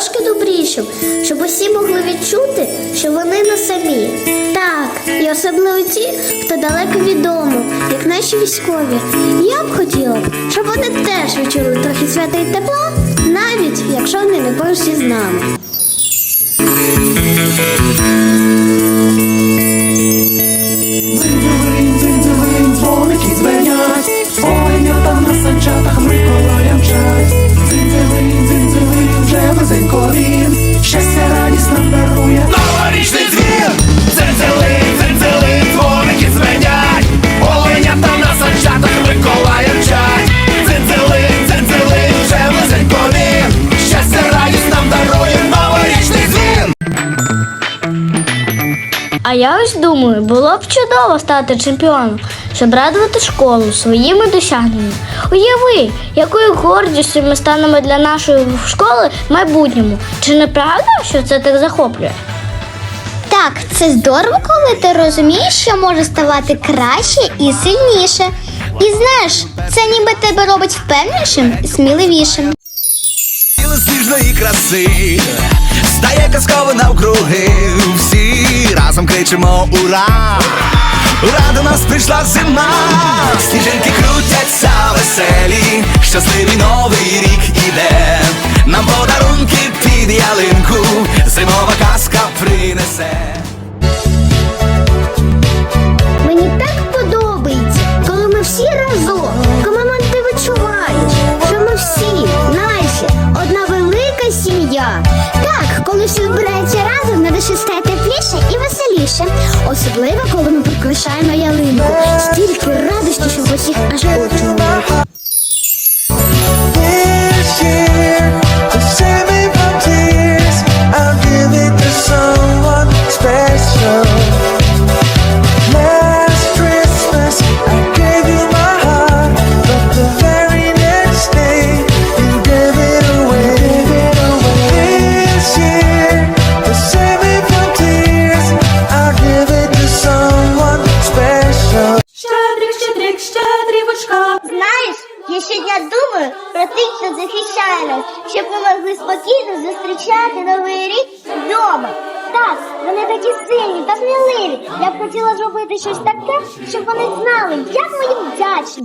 трошки добрішим, щоб усі могли відчути, що вони не самі. Так, і особливо ті, хто далеко від дому, як наші військові. Я б хотіла, щоб вони теж відчули трохи свята і тепла, навіть якщо вони не поруч із нами. А я ось думаю, було б чудово стати чемпіоном, щоб радувати школу своїми досягненнями. Уяви, якою гордістю ми станемо для нашої школи в майбутньому. Чи не правда, що це так захоплює? Так, це здорово, коли ти розумієш, що може ставати краще і сильніше. І знаєш, це ніби тебе робить впевненішим і сміливішим. Сніжної краси стає казково навкруги. Всі разом кричимо ура! Ура до нас прийшла зима! Сніжинки крутяться веселі, щасливий новий рік іде. Нам подарунки під ялинку, зимова казка принесе. Особливо, коли ми прикрашаємо ялинку. Стільки радості, що в усіх аж очі. Щодня думаю про тих, хто захищає нас, щоб ми могли спокійно зустрічати новий рік вдома. Так, вони такі сильні та сміливі. Я б хотіла зробити щось таке, щоб вони знали, як ми їм вдячні.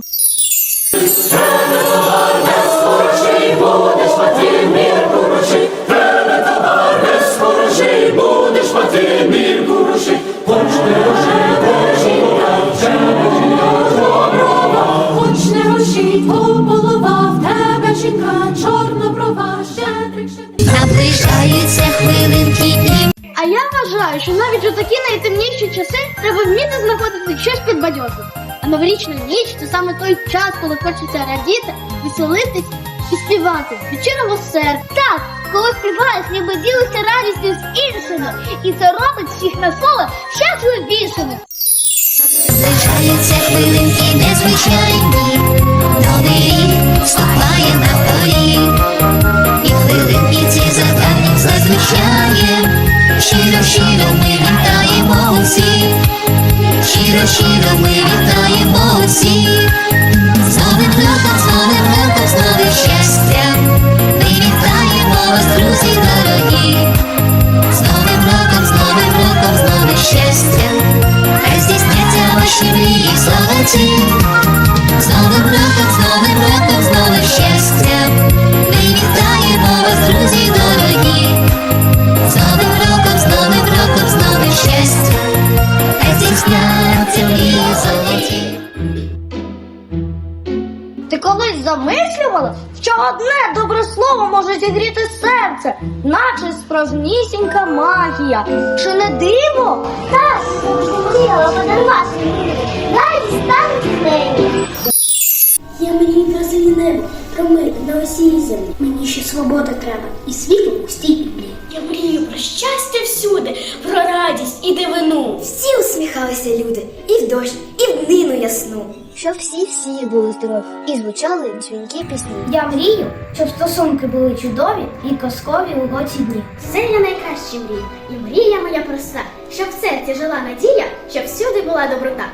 Наближаються хвилинки і А я вважаю, що навіть у такі найтемніші часи треба вміти знаходити щось підбадьорне. А новорічна ніч це саме той час, коли хочеться радіти, веселитись і співати від щирого серця. Так, коли співаєш, ніби ділишся радістю з іншими, і це робить всіх навколо щасливішими. Зближаються хвилинки незвичайні, новий рік вступає зазвичає. Щиро, щиро ми вітаємо усіх, щиро, щиро ми вітаємо усіх. Колись замислювала, що одне добре слово може зігріти серце, наче справжнісінька магія. Чи не диво? Так, мріяла подарувати мені, навіть стати нею. Я мрію про небо, про мир на усій землі. Мені ще свобода треба і світло у стій. Я мрію про щастя всюди, про радість і дивину. Всі усміхалися люди, і в дощ, і в днину ясну щоб всі-всі були здорові і звучали дзвінки пісні. Я мрію, щоб стосунки були чудові і казкові у лоці дні. Це я найкраще мрію, і мрія моя проста, щоб в серці жила надія, щоб всюди була доброта.